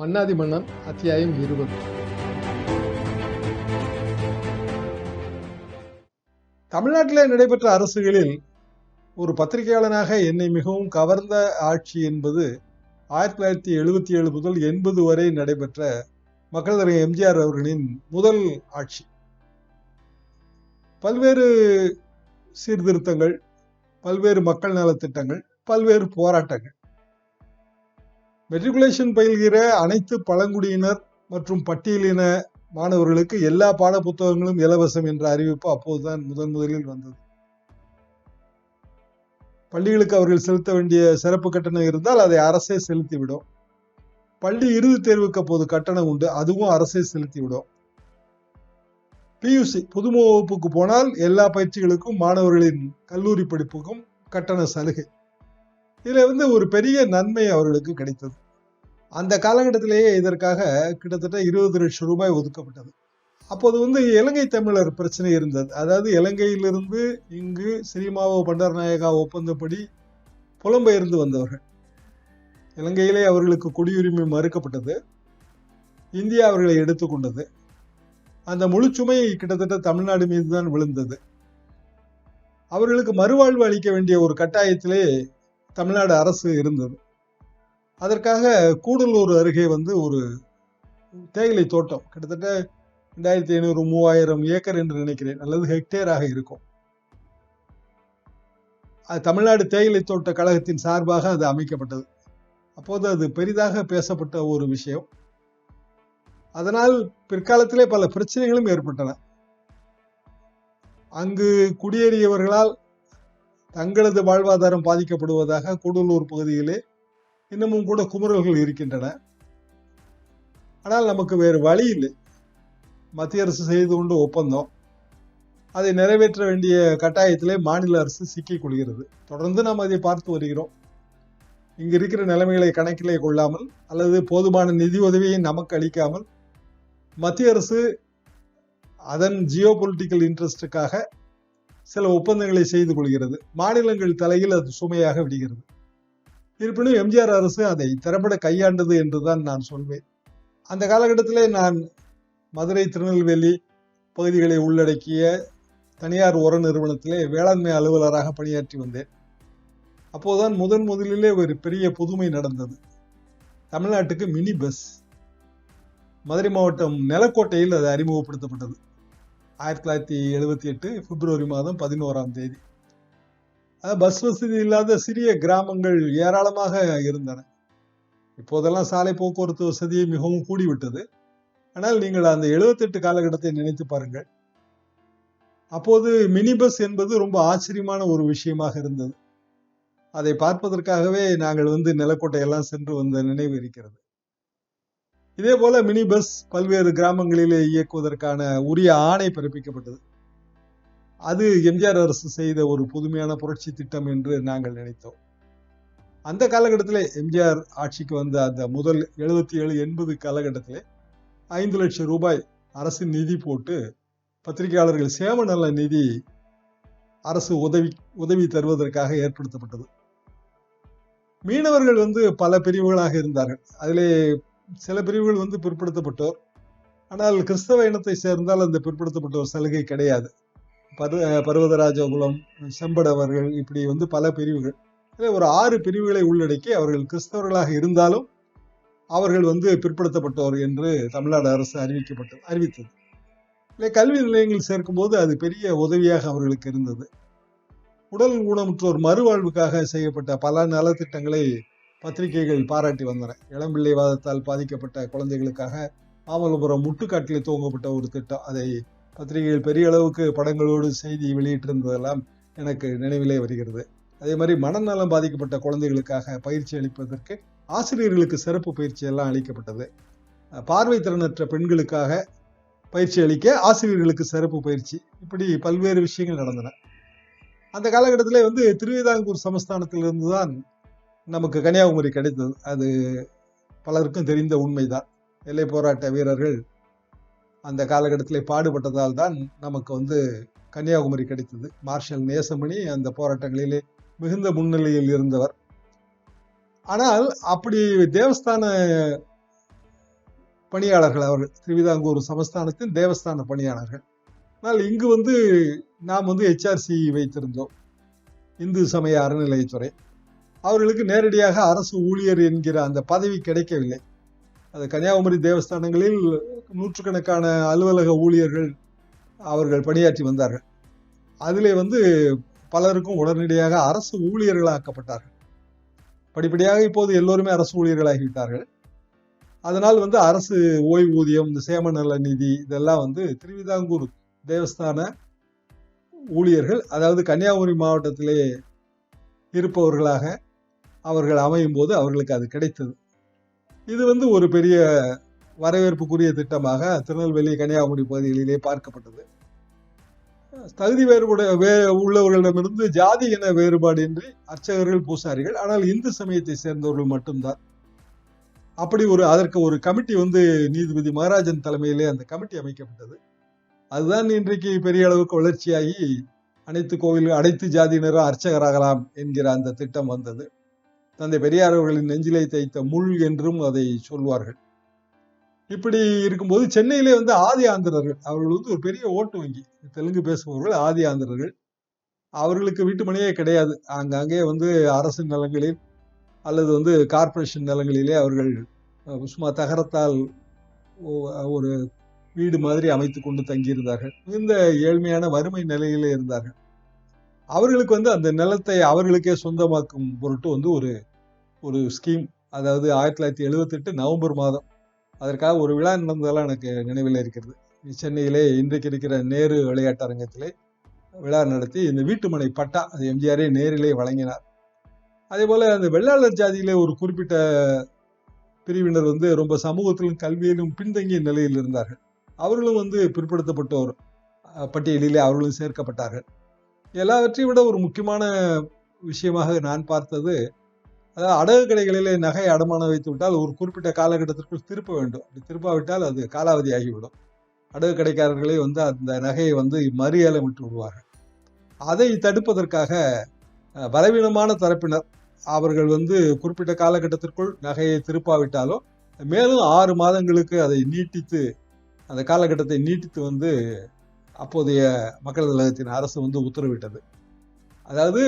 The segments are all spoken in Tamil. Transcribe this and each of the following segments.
மன்னாதி மன்னன் அத்தியாயம் இருபது. தமிழ்நாட்டிலே நடைபெற்ற அரசுகளில் ஒரு பத்திரிகையாளனாக என்னை மிகவும் கவர்ந்த ஆட்சி என்பது ஆயிரத்தி தொள்ளாயிரத்தி எழுபத்தி ஏழு முதல் எண்பது வரை நடைபெற்ற மக்கள் தலைவர் எம்ஜிஆர் அவர்களின் முதல் ஆட்சி. பல்வேறு சீர்திருத்தங்கள் பல்வேறு மக்கள் நலத்திட்டங்கள் பல்வேறு போராட்டங்கள். மெட்ரிகுலேஷன் பயில்கிற அனைத்து பழங்குடியினர் மற்றும் பட்டியலின மாணவர்களுக்கு எல்லா பாட புத்தகங்களும் இலவசம் என்ற அறிவிப்பு அப்போதுதான் முதன் முதலில் வந்தது. பள்ளிகளுக்கு அவர்கள் செலுத்த வேண்டிய சிறப்பு கட்டணம் இருந்தால் அதை அரசே செலுத்திவிடும். பள்ளி இறுதி தேர்வுக்கு அப்போது கட்டணம் உண்டு அதுவும் அரசே செலுத்திவிடும். பியூசி புதும வகுப்புக்கு போனால் எல்லா பயிற்சிகளுக்கும் மாணவர்களின் கல்லூரி படிப்புக்கும் கட்டண சலுகை. இதுல வந்து ஒரு பெரிய நன்மை அவர்களுக்கு கிடைத்தது. அந்த காலகட்டத்திலேயே இதற்காக கிட்டத்தட்ட இருபது லட்சம் ரூபாய் ஒதுக்கப்பட்டது. அப்போது வந்து இலங்கை தமிழர் பிரச்சனை இருந்தது. அதாவது இலங்கையிலிருந்து இங்கு சினிமாவோ பண்டாரநாயகா ஒப்பந்தப்படி புலம்பெயர்ந்து வந்தவர்கள். இலங்கையிலே அவர்களுக்கு குடியுரிமை மறுக்கப்பட்டது. இந்தியா அவர்களை எடுத்துக்கொண்டது அந்த முழு கிட்டத்தட்ட தமிழ்நாடு மீது தான் விழுந்தது. அவர்களுக்கு மறுவாழ்வு அளிக்க வேண்டிய ஒரு கட்டாயத்திலே தமிழ்நாடு அரசு இருந்தது. அதற்காக கூடலூர் அருகே வந்து ஒரு தேயிலை தோட்டம். கிட்டத்தட்ட ரெண்டாயிரத்தி ஐநூறு மூவாயிரம் ஏக்கர் என்று நினைக்கிறேன். அல்லது ஹெக்டேராக இருக்கும். அது தமிழ்நாடு தேயிலை தோட்ட கழகத்தின் சார்பாக அது அமைக்கப்பட்டது. அப்போது அது பெரிதாக பேசப்பட்ட ஒரு விஷயம். அதனால் பிற்காலத்திலே பல பிரச்சனைகளும் ஏற்பட்டன. அங்கு குடியேறியவர்களால் தங்களது வாழ்வாதாரம் பாதிக்கப்படுவதாக கூடலூர் பகுதியிலே இன்னமும் கூட குமுறல்கள் இருக்கின்றன. ஆனால் நமக்கு வேறு வழி இல்லை. மத்திய அரசு செய்து கொண்டு ஒப்பந்தம் அதை நிறைவேற்ற வேண்டிய கட்டாயத்திலே மாநில அரசு சிக்கிக் கொள்கிறது. தொடர்ந்து நாம் அதை பார்த்து வருகிறோம். இங்கு இருக்கிற நிலைமைகளை கணக்கிலே கொள்ளாமல் அல்லது போதுமான நிதி உதவியை நமக்கு அளிக்காமல் மத்திய அரசு அதன் ஜியோ பொலிட்டிக்கல் இன்ட்ரெஸ்டுக்காக சில ஒப்பந்தங்களை செய்து கொள்கிறது. மாநிலங்கள் தலையில் அது சுமையாக விடுகிறது. இருப்பினும் எம்ஜிஆர் அரசு அதை திறம்பட கையாண்டது என்றுதான் நான் சொல்வேன். அந்த காலகட்டத்திலே நான் மதுரை திருநெல்வேலி பகுதிகளை உள்ளடக்கிய தனியார் உர நிறுவனத்திலே வேளாண்மை அலுவலராக பணியாற்றி வந்தேன். அப்போதுதான் முதன் முதலிலே ஒரு பெரிய புதுமை நடந்தது. தமிழ்நாட்டுக்கு மினி பஸ் மதுரை மாவட்டம் நிலக்கோட்டையில் அது அறிமுகப்படுத்தப்பட்டது. ஆயிரத்தி தொள்ளாயிரத்தி எழுபத்தி எட்டு பிப்ரவரி மாதம் பதினோராம் தேதி. பஸ் வசதி இல்லாத சிறிய கிராமங்கள் ஏராளமாக இருந்தன. இப்போதெல்லாம் சாலை போக்குவரத்து வசதி மிகவும் கூடிவிட்டது. ஆனால் நீங்கள் அந்த எழுபத்தெட்டு காலகட்டத்தை நினைத்து பாருங்கள். அப்போது மினி பஸ் என்பது ரொம்ப ஆச்சரியமான ஒரு விஷயமாக இருந்தது. அதை பார்ப்பதற்காகவே நாங்கள் வந்து நிலக்கோட்டையெல்லாம் சென்று வந்த நினைவு இருக்கிறது. இதே போல மினி பஸ் பல்வேறு கிராமங்களிலே இயக்குவதற்கான உரிய ஆணை பிறப்பிக்கப்பட்டது. அது எம்ஜிஆர் அரசு செய்த ஒரு புதுமையான புரட்சி திட்டம் என்று நாங்கள் நினைத்தோம். அந்த காலகட்டத்திலே எம்ஜிஆர் ஆட்சிக்கு வந்த அந்த முதல் எழுபத்தி ஏழு எண்பது காலகட்டத்திலே ஐந்து லட்சம் ரூபாய் அரசு நிதி போட்டு பத்திரிகையாளர்கள் சேம நல நிதி அரசு உதவி உதவி தருவதற்காக ஏற்படுத்தப்பட்டது. மீனவர்கள் வந்து பல பிரிவுகளாக இருந்தார்கள். அதிலே சில பிரிவுகள் வந்து பிற்படுத்தப்பட்டோர். ஆனால் கிறிஸ்தவ இனத்தை சேர்ந்தால் அந்த பிற்படுத்தப்பட்டோர் சலுகை கிடையாது. பரு பர்வதராஜகுலம் செம்படவர்கள் இப்படி வந்து பல பிரிவுகள். ஒரு ஆறு பிரிவுகளை உள்ளடக்கி அவர்கள் கிறிஸ்தவர்களாக இருந்தாலும் அவர்கள் வந்து பிற்படுத்தப்பட்டோர் என்று தமிழ்நாடு அரசு அறிவிக்கப்பட்டது அறிவித்தது. இல்லை கல்வி நிலையங்கள் சேர்க்கும் போது அது பெரிய உதவியாக அவர்களுக்கு இருந்தது. உடல் ஊனமுற்றோர் மறுவாழ்வுக்காக செய்யப்பட்ட பல நலத்திட்டங்களை பத்திரிகைகள் பாராட்டி வந்தன. இளம்பிள்ளை வாதத்தால் பாதிக்கப்பட்ட குழந்தைகளுக்காக மாமல்லபுரம் முட்டுக்காட்டில் துவங்கப்பட்ட ஒரு திட்டம். அதை பத்திரிகைகள் பெரிய அளவுக்கு படங்களோடு செய்தி வெளியிட்டிருந்ததெல்லாம் எனக்கு நினைவிலே வருகிறது. அதே மாதிரி மனநலம் பாதிக்கப்பட்ட குழந்தைகளுக்காக பயிற்சி அளிப்பதற்கு ஆசிரியர்களுக்கு சிறப்பு பயிற்சி எல்லாம் அளிக்கப்பட்டது. பார்வை திறனற்ற பெண்களுக்காக பயிற்சி அளிக்க ஆசிரியர்களுக்கு சிறப்பு பயிற்சி. இப்படி பல்வேறு விஷயங்கள் நடந்தன. அந்த காலகட்டத்தில் வந்து திருவிதாங்கூர் சமஸ்தானத்திலிருந்து தான் நமக்கு கன்னியாகுமரி கிடைத்தது. அது பலருக்கும் தெரிந்த உண்மைதான். எல்லை போராட்ட வீரர்கள் அந்த காலகட்டத்தில் பாடுபட்டதால் தான் நமக்கு வந்து கன்னியாகுமரி கிடைத்தது. மார்ஷல் நேசமணி அந்த போராட்டங்களிலே மிகுந்த முன்னிலையில் இருந்தவர். ஆனால் அப்படி தேவஸ்தான பணியாளர்கள் அவர்கள் திருவிதாங்கூர் சமஸ்தானத்தின் தேவஸ்தான பணியாளர்கள். ஆனால் இங்கு வந்து நாம் வந்து ஹெச்ஆர்சி வைத்திருந்தோம். இந்து சமய அறநிலையத்துறை. அவர்களுக்கு நேரடியாக அரசு ஊழியர் என்கிற அந்த பதவி கிடைக்கவில்லை. அந்த கன்னியாகுமரி தேவஸ்தானங்களில் நூற்றுக்கணக்கான அலுவலக ஊழியர்கள் அவர்கள் பணியாற்றி வந்தார்கள். அதிலே வந்து பலருக்கும் உடனடியாக அரசு ஊழியர்களாக்கப்பட்டார்கள். படிப்படியாக இப்போது எல்லோருமே அரசு ஊழியர்களாகிவிட்டார்கள். அதனால் வந்து அரசு ஓய்வூதியம் இந்த சேம நல நிதி இதெல்லாம் வந்து திருவிதாங்கூர் தேவஸ்தான ஊழியர்கள் அதாவது கன்னியாகுமரி மாவட்டத்திலே இருப்பவர்களாக அவர்கள் அமையும் போது அவர்களுக்கு அது கிடைத்தது. இது வந்து ஒரு பெரிய வரவேற்புக்குரிய திட்டமாக திருநெல்வேலி கன்னியாகுமரி பகுதிகளிலே பார்க்கப்பட்டது. தகுதி வேறுபட வே உள்ளவர்களிடமிருந்து ஜாதி என வேறுபாடின்றி அர்ச்சகர்கள் பூசாரிகள் ஆனால் இந்து சமயத்தை சேர்ந்தவர்கள் மட்டும்தான். அப்படி ஒரு அதற்கு ஒரு கமிட்டி வந்து நீதிபதி மகாராஜன் தலைமையிலே அந்த கமிட்டி அமைக்கப்பட்டது. அதுதான் இன்றைக்கு பெரிய அளவுக்கு வளர்ச்சியாகி அனைத்து கோவில் அனைத்து ஜாதியினரும் அர்ச்சகராகலாம் என்கிற அந்த திட்டம் வந்தது. தந்தை பெரியார் அவர்களின் நெஞ்சிலை தைத்த முள் என்றும் அதை சொல்வார்கள். இப்படி இருக்கும்போது சென்னையிலே வந்து ஆதி ஆந்திரர்கள் அவர்கள் வந்து ஒரு பெரிய ஓட்டு வங்கி. தெலுங்கு பேசுபவர்கள் ஆதி ஆந்திரர்கள். அவர்களுக்கு வீட்டு மனையே கிடையாது. அங்கங்கே வந்து அரசு நிலங்களில் அல்லது வந்து கார்ப்பரேஷன் நிலங்களிலே அவர்கள் சும்மா தகரத்தால் ஒரு வீடு மாதிரி அமைத்து கொண்டு தங்கியிருந்தார்கள். மிகுந்த ஏழ்மையான வறுமை நிலையிலே இருந்தார்கள். அவர்களுக்கு வந்து அந்த நிலத்தை அவர்களுக்கே சொந்தமாக்கும் பொருட்டு வந்து ஒரு ஒரு ஸ்கீம் அதாவது ஆயிரத்தி தொள்ளாயிரத்தி எழுபத்தெட்டு நவம்பர் மாதம். அதற்காக ஒரு விழா நடந்ததெல்லாம் எனக்கு நினைவில் இருக்கிறது. சென்னையிலே இன்றைக்கு இருக்கிற நேரு விளையாட்டு அரங்கத்திலே விழா நடத்தி இந்த வீட்டுமனை பட்டா அது எம்ஜிஆரே நேரிலே வழங்கினார். அதே போல் அந்த வெள்ளாளர் ஜாதியிலே ஒரு குறிப்பிட்ட பிரிவினர் வந்து ரொம்ப சமூகத்திலும் கல்வியிலும் பின்தங்கிய நிலையில் இருந்தார்கள். அவர்களும் வந்து பிற்படுத்தப்பட்டோர் பட்டியலிலே அவர்களும் சேர்க்கப்பட்டார்கள். எல்லாவற்றையும் விட ஒரு முக்கியமான விஷயமாக நான் பார்த்தது அடகு கடைகளிலே நகை அடமானம் வைத்து விட்டால் ஒரு குறிப்பிட்ட காலகட்டத்திற்குள் திருப்ப வேண்டும். அப்படி திருப்பாவிட்டால் அது காலாவதி ஆகிவிடும் அடகு கடைக்காரர்களே வந்து அந்த நகையை வந்து மறியலை விட்டு விடுவார்கள். அதை தடுப்பதற்காக பலவீனமான தரப்பினர் அவர்கள் வந்து குறிப்பிட்ட காலகட்டத்திற்குள் நகையை திருப்பாவிட்டாலோ மேலும் ஆறு மாதங்களுக்கு அதை நீட்டித்து அந்த காலகட்டத்தை நீட்டித்து வந்து அப்போதைய மக்கள் தலைவத்தின் அரசு வந்து உத்தரவிட்டது. அதாவது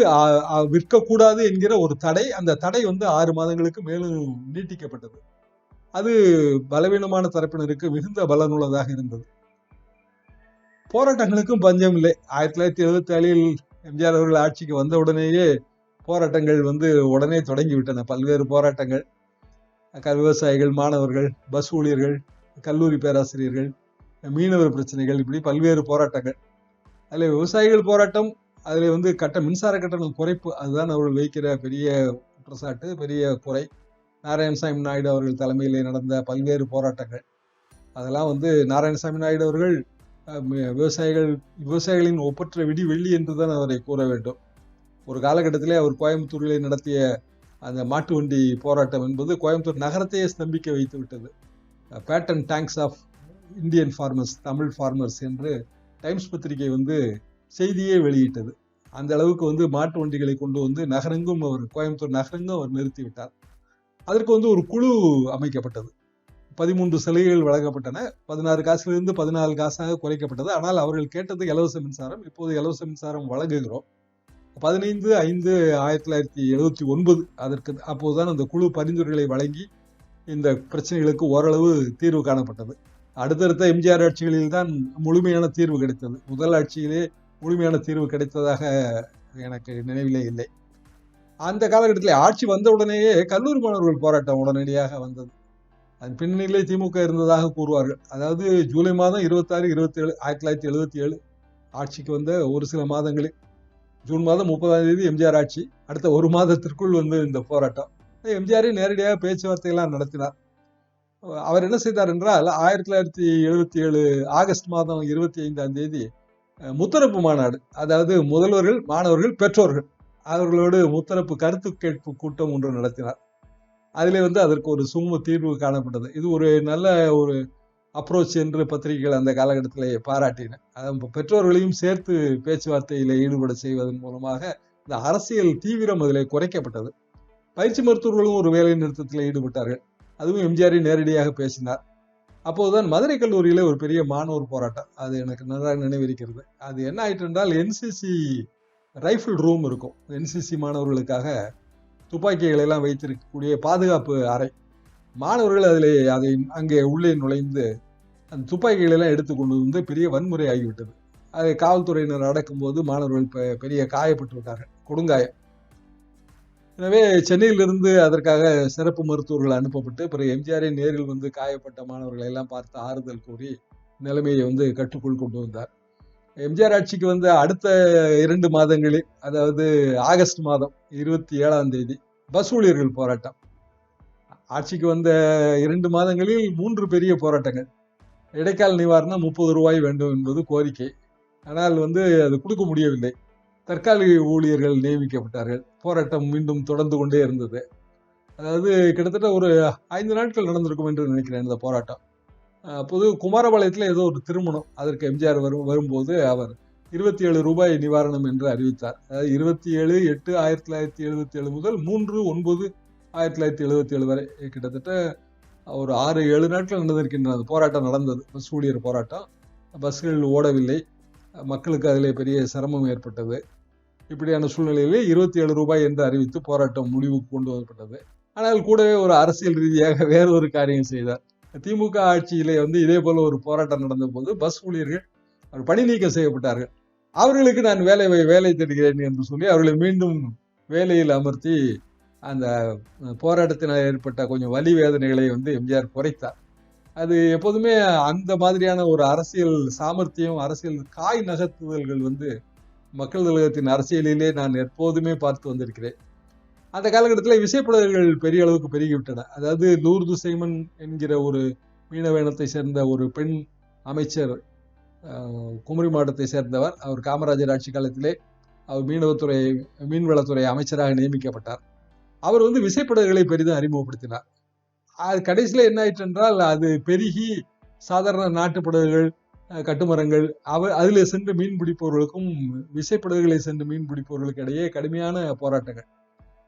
விற்கக்கூடாது என்கிற ஒரு தடை அந்த தடை வந்து ஆறு மாதங்களுக்கு மேலும் நீட்டிக்கப்பட்டது. அது பலவீனமான தரப்பினருக்கு மிகுந்த பலனுள்ளதாக இருந்தது. போராட்டங்களுக்கும் பஞ்சம் இல்லை. ஆயிரத்தி தொள்ளாயிரத்தி எழுபத்தி ஏழில் எம்ஜிஆர் அவர்கள் ஆட்சிக்கு வந்த உடனேயே போராட்டங்கள் வந்து உடனே தொடங்கி விட்டன பல்வேறு போராட்டங்கள். விவசாயிகள் மாணவர்கள் பஸ் ஊழியர்கள் கல்லூரி பேராசிரியர்கள் மீனவர் பிரச்சனைகள் இப்படி பல்வேறு போராட்டங்கள். அதில் விவசாயிகள் போராட்டம் அதில் வந்து கட்ட மின்சார கட்டணம் குறைப்பு அதுதான் அவர்கள் வைக்கிற பெரிய குற்றச்சாட்டு பெரிய குறை. நாராயணசாமி நாயுடு அவர்கள் தலைமையில் நடந்த பல்வேறு போராட்டங்கள். அதெல்லாம் வந்து நாராயணசாமி நாயுடு அவர்கள் விவசாயிகள் விவசாயிகளின் ஒப்பற்ற விடி வெள்ளி என்று தான் அவரை கூற வேண்டும். ஒரு காலகட்டத்திலே அவர் கோயம்புத்தூரிலே நடத்திய அந்த மாட்டு வண்டி போராட்டம் என்பது கோயம்புத்தூர் நகரத்தையே ஸ்தம்பிக்க வைத்து விட்டது. Patton tanks of Indian farmers Tamil farmers என்று டைம்ஸ் பத்திரிகை வந்து செய்தியே வெளியிட்டது. அந்த அளவுக்கு வந்து மாட்டு வண்டிகளை கொண்டு வந்து நகரெங்கும் அவர் கோயம்புத்தூர் நகரெங்கும் அவர் நிறுத்திவிட்டார். அதற்கு வந்து ஒரு குழு அமைக்கப்பட்டது. பதிமூன்று சலுகைகள் வழங்கப்பட்டன. பதினாறு காசிலிருந்து பதினாலு காசாக குறைக்கப்பட்டது. ஆனால் அவர்கள் கேட்டது இலவச மின்சாரம். இப்போது இலவச மின்சாரம் வழங்குகிறோம். பதினைந்து ஐந்து ஆயிரத்தி தொள்ளாயிரத்தி எழுபத்தி ஒன்பது அதற்கு அப்போதுதான் அந்த குழு பரிந்துரைகளை வழங்கி இந்த பிரச்சனைகளுக்கு ஓரளவு தீர்வு காணப்பட்டது. அடுத்தடுத்த எம்ஜிஆர் ஆட்சிகளில் தான் முழுமையான தீர்வு கிடைத்தது. முதல் ஆட்சியிலே முழுமையான தீர்வு கிடைத்ததாக எனக்கு நினைவிலே இல்லை. அந்த காலகட்டத்தில் ஆட்சி வந்த உடனேயே கல்லூரி மாணவர்கள் போராட்டம் உடனடியாக வந்தது. அதன் பின்னணியிலே திமுக இருந்ததாக கூறுவார்கள். அதாவது ஜூலை மாதம் இருபத்தாறு இருபத்தி ஏழு ஆயிரத்தி தொள்ளாயிரத்தி எழுபத்தி ஏழு ஆட்சிக்கு வந்த ஒரு சில மாதங்களில் ஜூன் மாதம் முப்பதாம் தேதி எம்ஜிஆர் ஆட்சி அடுத்த ஒரு மாதத்திற்குள் வந்து இந்த போராட்டம். எம்ஜிஆரே நேரடியாக பேச்சுவார்த்தையெல்லாம் நடத்தினார். அவர் என்ன செய்தார் என்றால் ஆயிரத்தி தொள்ளாயிரத்தி எழுபத்தி ஏழு ஆகஸ்ட் மாதம் இருபத்தி ஐந்தாம் தேதி முத்தரப்பு மாநாடு. அதாவது முதல்வர்கள் மாணவர்கள் பெற்றோர்கள். அவர்களோடு முத்தரப்பு கருத்து கேட்பு கூட்டம் ஒன்று நடத்தினார். அதிலே வந்து அதற்கு ஒரு சுமூக தீர்வு காணப்பட்டது. இது ஒரு நல்ல ஒரு அப்ரோச் என்று பத்திரிகைகள் அந்த காலகட்டத்தில் பாராட்டின. அதன் பெற்றோர்களையும் சேர்த்து பேச்சுவார்த்தையில் ஈடுபட செய்வதன் மூலமாக இந்த அரசியல் தீவிரம் அதில் குறைக்கப்பட்டது. பயிற்சி மருத்துவர்களும் ஒரு வேலை நிறுத்தத்தில் ஈடுபட்டார்கள். அதுவும் எம்ஜிஆரை நேரடியாக பேசினார். அப்போதுதான் மதுரை கல்லூரியில ஒரு பெரிய மாணவர் போராட்டம். அது எனக்கு நன்றாக நினைவிருக்கிறது. அது என்ன ஆயிட்டு என்றால் என்சிசி ரைஃபிள் ரூம் இருக்கும். என்சிசி மாணவர்களுக்காக துப்பாக்கிகளை எல்லாம் வைத்திருக்கக்கூடிய பாதுகாப்பு அறை. மாணவர்கள் அதில் அதை அங்கே உள்ளே நுழைந்து அந்த துப்பாக்கிகளெல்லாம் எடுத்து கொண்டு வந்து பெரிய வன்முறை ஆகிவிட்டது. அதை காவல்துறையினர் அடக்கும்போது மாணவர்கள் பெ- பெரிய காயப்பட்டு விட்டார்கள் கொடுங்காயம். எனவே சென்னையிலிருந்து அதற்காக சிறப்பு மருத்துவர்கள் அனுப்பப்பட்டு பிறகு எம்ஜிஆரை நேரில் வந்து காயப்பட்ட மாணவர்களை எல்லாம் பார்த்து ஆறுதல் கூறி நிலைமையை வந்து கட்டுக்குள் கொண்டு வந்தார். எம்ஜிஆர் ஆட்சிக்கு வந்த அடுத்த இரண்டு மாதங்களில் அதாவது ஆகஸ்ட் மாதம் இருபத்தி ஏழாம் தேதி பஸ் ஊழியர்கள் போராட்டம். ஆட்சிக்கு வந்த இரண்டு மாதங்களில் மூன்று பெரிய போராட்டங்கள். இடைக்கால நிவாரணம் முப்பது ரூபாய் வேண்டும் என்பது கோரிக்கை. ஆனால் வந்து அது கொடுக்க முடியவில்லை. தற்காலிக ஊழியர்கள் நியமிக்கப்பட்டார்கள். போராட்டம் மீண்டும் தொடர்ந்து கொண்டே இருந்தது. அதாவது கிட்டத்தட்ட ஒரு ஐந்து நாட்கள் நடந்திருக்கும் என்று நினைக்கிறேன் இந்த போராட்டம். பொது அப்போது குமாரபாளையத்தில் ஏதோ ஒரு திருமணம் அதற்கு எம்ஜிஆர் வரும் வரும்போது அவர் இருபத்தி ஏழு ரூபாய் நிவாரணம் என்று அறிவித்தார். அதாவது இருபத்தி ஏழு எட்டு ஆயிரத்தி தொள்ளாயிரத்தி எழுபத்தி ஏழு முதல் மூன்று ஒன்பது ஆயிரத்தி தொள்ளாயிரத்தி எழுபத்தி ஏழு வரை கிட்டத்தட்ட ஒரு ஆறு ஏழு நாட்கள் நடந்திருக்கின்றன அந்த போராட்டம் நடந்தது. பஸ் ஊழியர் போராட்டம். பஸ்கள் ஓடவில்லை. மக்களுக்கு அதிலே பெரிய சிரமம் ஏற்பட்டது. இப்படியான சூழ்நிலையிலே இருபத்தி ஏழு ரூபாய் என்று அறிவித்து போராட்டம் முடிவுக்கு கொண்டு வரப்பட்டது. ஆனால் கூடவே ஒரு அரசியல் ரீதியாக வேற ஒரு காரியம் செய்தார். திமுக ஆட்சியிலே வந்து இதே போல ஒரு போராட்டம் நடந்த போது பஸ் ஊழியர்கள் அவர் பணி நீக்கம் செய்யப்பட்டார்கள். அவர்களுக்கு நான் வேலை வேலை தேடுகிறேன் என்று சொல்லி அவர்களை மீண்டும் வேலையில் அமர்த்தி அந்த போராட்டத்தினால் ஏற்பட்ட கொஞ்சம் வலி வேதனைகளை வந்து எம்ஜிஆர் குறைத்தார். அது எப்போதுமே அந்த மாதிரியான ஒரு அரசியல் சாமர்த்தியம் அரசியல் காய் நகர்த்துதல்கள் வந்து மக்கள் தலைவத்தின் அரசியலிலே நான் எப்போதுமே பார்த்து வந்திருக்கிறேன். அந்த காலகட்டத்தில் விசைப்படகுகள் பெரிய அளவுக்கு பெருகிவிட்டன. அதாவது லூர்து சைமன் என்கிற ஒரு மீனவ இனத்தை சேர்ந்த ஒரு பெண் அமைச்சர் குமரி மாவட்டத்தை சேர்ந்தவர். அவர் காமராஜர் ஆட்சி காலத்திலே அவர் மீனவத்துறை மீன்வளத்துறை அமைச்சராக நியமிக்கப்பட்டார். அவர் வந்து விசைப்படகுகளை பெரிதும் அறிமுகப்படுத்தினார். அது கடைசியில் என்ன ஆயிற்று என்றால் அது பெருகி சாதாரண நாட்டுப்படகுகள் கட்டுமரங்கள் அவ அதில் சென்று மீன் பிடிப்பவர்களுக்கும் விசைப்படகுகளை சென்று மீன் பிடிப்பவர்களுக்கு இடையே கடுமையான போராட்டங்கள்.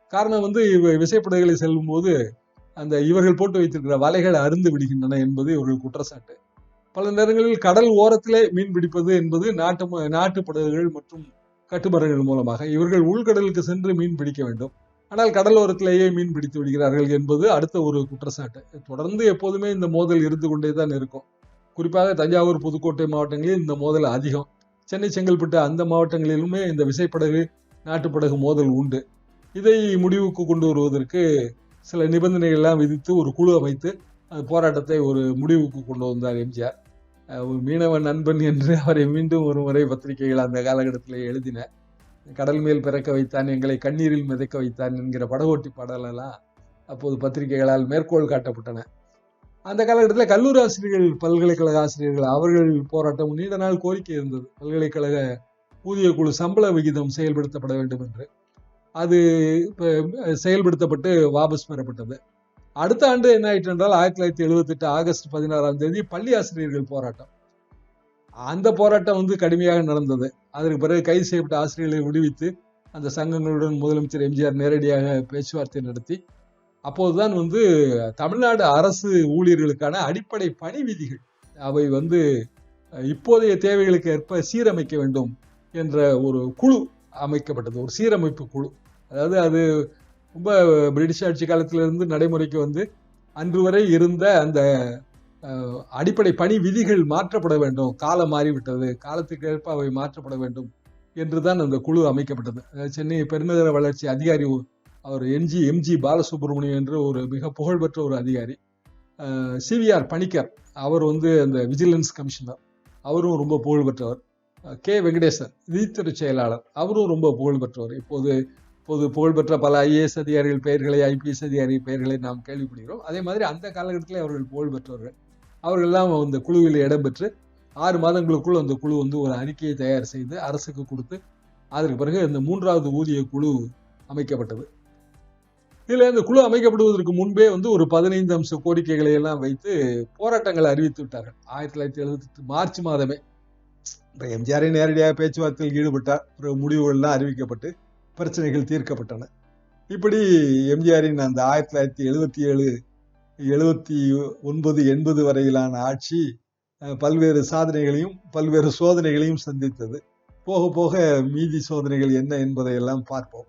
காரணம் வந்து இவ- விசைப்படகுகளை செல்லும் போது அந்த இவர்கள் போட்டு வைத்திருக்கிற வலைகள் அருந்து விடுகின்றன என்பது இவர்கள் குற்றச்சாட்டு. பல நேரங்களில் கடல் ஓரத்திலே மீன் பிடிப்பது என்பது நாட்டு நாட்டு படகுகள் மற்றும் கட்டுமரங்கள் மூலமாக இவர்கள் உள்கடலுக்கு சென்று மீன் பிடிக்க வேண்டும். ஆனால் கடலோரத்திலேயே மீன் பிடித்து விடுகிறார்கள் என்பது அடுத்த ஒரு குற்றச்சாட்டு. தொடர்ந்து எப்போதுமே இந்த மோதல் இருந்து கொண்டே தான் இருக்கும். குறிப்பாக தஞ்சாவூர் புதுக்கோட்டை மாவட்டங்களில் இந்த மோதல் அதிகம். சென்னை செங்கல்பட்டு அந்த மாவட்டங்களிலுமே இந்த விசைப்படகு நாட்டுப்படகு மோதல் உண்டு. இதை முடிவுக்கு கொண்டு வருவதற்கு சில நிபந்தனைகள் எல்லாம் விதித்து ஒரு குழு அமைத்து அந்த போராட்டத்தை ஒரு முடிவுக்கு கொண்டு வந்தார் எம்ஜிஆர். ஒரு மீனவ நண்பன் என்று அவரை மீண்டும் ஒரு முறை பத்திரிகைகள் அந்த காலகட்டத்தில் எழுதின கடல் மேல் பிறக்க வைத்தான் எங்களை கண்ணீரில் மிதக்க வைத்தான் என்கிற படகோட்டி பாடலெல்லாம் அப்போது பத்திரிகைகளால் மேற்கோள் காட்டப்பட்டன. அந்த காலகட்டத்தில் கல்லூரி ஆசிரியர்கள் பல்கலைக்கழக ஆசிரியர்கள் அவர்கள் போராட்டம் நீண்ட நாள் கோரிக்கை இருந்தது. பல்கலைக்கழக ஊதிய குழு சம்பள விகிதம் செயல்படுத்தப்பட வேண்டும் என்று. அது இப்போ செயல்படுத்தப்பட்டு வாபஸ் பெறப்பட்டது. அடுத்த ஆண்டு என்ன ஆயிற்று என்றால் ஆயிரத்தி தொள்ளாயிரத்தி எழுபத்தி எட்டு ஆகஸ்ட் பதினாறாம் தேதி பள்ளி ஆசிரியர்கள் போராட்டம். அந்த போராட்டம் வந்து கடுமையாக நடந்தது. அதற்கு பிறகு கைது செய்யப்பட்ட ஆசிரியர்களை விடுவித்து அந்த சங்கங்களுடன் முதலமைச்சர் எம்ஜிஆர் நேரடியாக பேச்சுவார்த்தை நடத்தி அப்போதுதான் வந்து தமிழ்நாடு அரசு ஊழியர்களுக்கான அடிப்படை பணி விதிகள் அவை வந்து இப்போதைய தேவைகளுக்கு ஏற்ப சீரமைக்க வேண்டும் என்ற ஒரு குழு அமைக்கப்பட்டது ஒரு சீரமைப்பு குழு. அதாவது அது ரொம்ப பிரிட்டிஷ் ஆட்சி காலத்திலிருந்து நடைமுறைக்கு வந்து அன்று வரை இருந்த அந்த அடிப்படை பணி விதிகள் மாற்றப்பட வேண்டும். காலம் மாறிவிட்டது காலத்துக்கு ஏற்ப அவை மாற்றப்பட வேண்டும் என்று தான் அந்த குழு அமைக்கப்பட்டது. அதாவது சென்னை பெருநகர வளர்ச்சி அதிகாரி அவர் என்ஜி எம்ஜி பாலசுப்ரமணியம் என்று ஒரு மிக புகழ்பெற்ற ஒரு அதிகாரி. சிவிஆர் பணிக்கர். அவர் வந்து அந்த விஜிலன்ஸ் கமிஷனர் அவரும் ரொம்ப புகழ்பெற்றவர். கே வெங்கடேசன் நிதித்துறை செயலாளர். அவரும் ரொம்ப புகழ்பெற்றவர். இப்போது இப்போது புகழ்பெற்ற பல ஐஏஎஸ் அதிகாரிகள் பெயர்களை ஐபிஎஸ் அதிகாரி பெயர்களை நாம் கேள்விப்படுகிறோம். அதே மாதிரி அந்த காலகட்டத்தில் அவர்கள் புகழ்பெற்றவர்கள். அவர்கள் எல்லாம் அந்த குழுவில் இடம்பெற்று ஆறு மாதங்களுக்குள் அந்த குழு வந்து ஒரு அறிக்கையை தயார் செய்து அரசுக்கு கொடுத்து அதற்கு பிறகு இந்த மூன்றாவது ஊதிய குழு அமைக்கப்பட்டது. இதில் இந்த குழு அமைக்கப்படுவதற்கு முன்பே வந்து ஒரு பதினைந்து அம்ச கோரிக்கைகளை எல்லாம் வைத்து போராட்டங்களை அறிவித்து விட்டார்கள். ஆயிரத்தி தொள்ளாயிரத்தி எழுபத்தி மார்ச் மாதமே. இப்போ எம்ஜிஆரே நேரடியாக பேச்சுவார்த்தையில் ஈடுபட்டார். ஒரு முடிவுகள்லாம் அறிவிக்கப்பட்டு பிரச்சனைகள் தீர்க்கப்பட்டன. இப்படி எம்ஜிஆரின் அந்த ஆயிரத்தி தொள்ளாயிரத்தி எழுபத்தி ஏழு எழுபத்தி ஒன்பது எண்பது வரையிலான ஆட்சி பல்வேறு சாதனைகளையும் பல்வேறு சோதனைகளையும் சந்தித்தது. போக போக மீதி சோதனைகள் என்ன என்பதை எல்லாம் பார்ப்போம்.